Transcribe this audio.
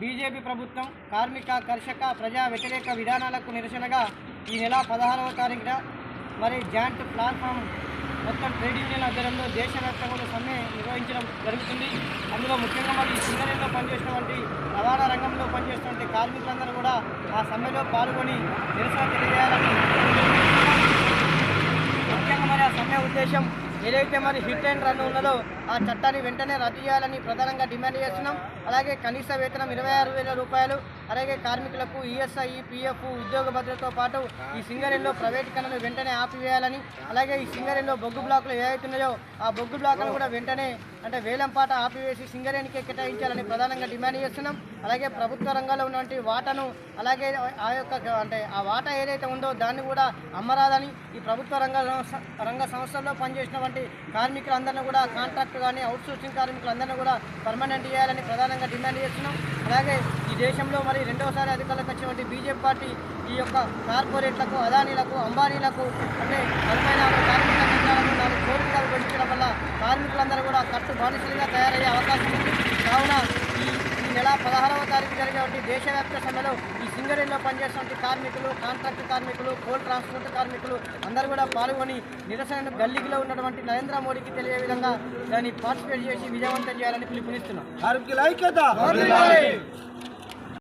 BJP ప్రభుత్వం కార్మిక కర్షక ప్రజా వ్యతిరేక విధానాలకు నిరసనగా ఈ నెల పదహారవ తారీఖున మరి జాయింట్ ప్లాట్ఫామ్ మొత్తం ట్రేడ్ యూనియన్ ఆధ్వర్యంలో దేశవ్యాప్తంగా సమ్మె నిర్వహించడం జరుగుతుంది. అందులో ముఖ్యంగా మరి ఈ సింగరేణిలో పనిచేసినటువంటి రవాణా రంగంలో పనిచేస్తున్నటువంటి కార్మికులందరూ కూడా ఆ సమ్మెలో పాల్గొని నిరసన తెలియజేయాలని ముఖ్యంగా మరి ఆ సమ్మె ఉద్దేశం ఏదైతే మరి హిట్ అండ్ రన్ ఉన్నదో ఆ చట్టాన్ని వెంటనే రద్దు చేయాలని ప్రధానంగా డిమాండ్ చేస్తున్నాం. అలాగే కనీస వేతనం ఇరవై ఆరు వేల రూపాయలు అలాగే కార్మికులకు ఈఎస్ఐ పిఎఫ్ ఉద్యోగ భద్రతతో పాటు ఈ సింగరేణిలో ప్రైవేటీకరణను వెంటనే ఆపివేయాలని అలాగే ఈ సింగరేణిలో బొగ్గు బ్లాకులు ఏవైతున్నాయో ఆ బొగ్గు బ్లాకులు కూడా వెంటనే అంటే వేలంపాట ఆపివేసి సింగరేణికి కేటాయించాలని ప్రధానంగా డిమాండ్ చేస్తున్నాం. అలాగే ప్రభుత్వ రంగంలో ఉన్నటువంటి వాటాను అలాగే ఆ యొక్క అంటే ఆ వాటా ఏదైతే ఉందో దాన్ని కూడా అమ్మరాదని ఈ ప్రభుత్వ రంగ రంగ సంస్థల్లో పనిచేసినటువంటి కార్మికులందరినీ కూడా కాంట్రాక్ట్ కానీ అవుట్సోర్సింగ్ కార్మికులందరినీ కూడా పర్మనెంట్ చేయాలని ప్రధానంగా డిమాండ్ చేస్తున్నాం. అలాగే ఈ దేశంలో మరి రెండవసారి అధికారులకు వచ్చినటువంటి బీజేపీ పార్టీ ఈ యొక్క కార్పొరేట్లకు అదానీలకు అంబానీలకు అంటే నలభై నాలుగు కార్మిక నాలుగు కోరికలు పెంచడం వల్ల కార్మికులందరూ కూడా కట్టు బానిసలుగా తయారయ్యే అవకాశం ఉంది. కావున ఈ ఈ నెల పదహారవ తారీఖు జరిగేటువంటి దేశవ్యాప్త సమ్మెలో ఈ సింగరేణిలో పనిచేస్తున్న కార్మికులు కాంట్రాక్ట్ కార్మికులు కోల్ ట్రాన్స్పోర్ట్ కార్మికులు అందరూ కూడా పాల్గొని నిరసనను గల్లీలో ఉన్నటువంటి నరేంద్ర మోడీకి తెలియ విధంగా దాన్ని పార్టిసిపేట్ చేసి విజయవంతం చేయాలని పిలుపునిస్తున్నాం.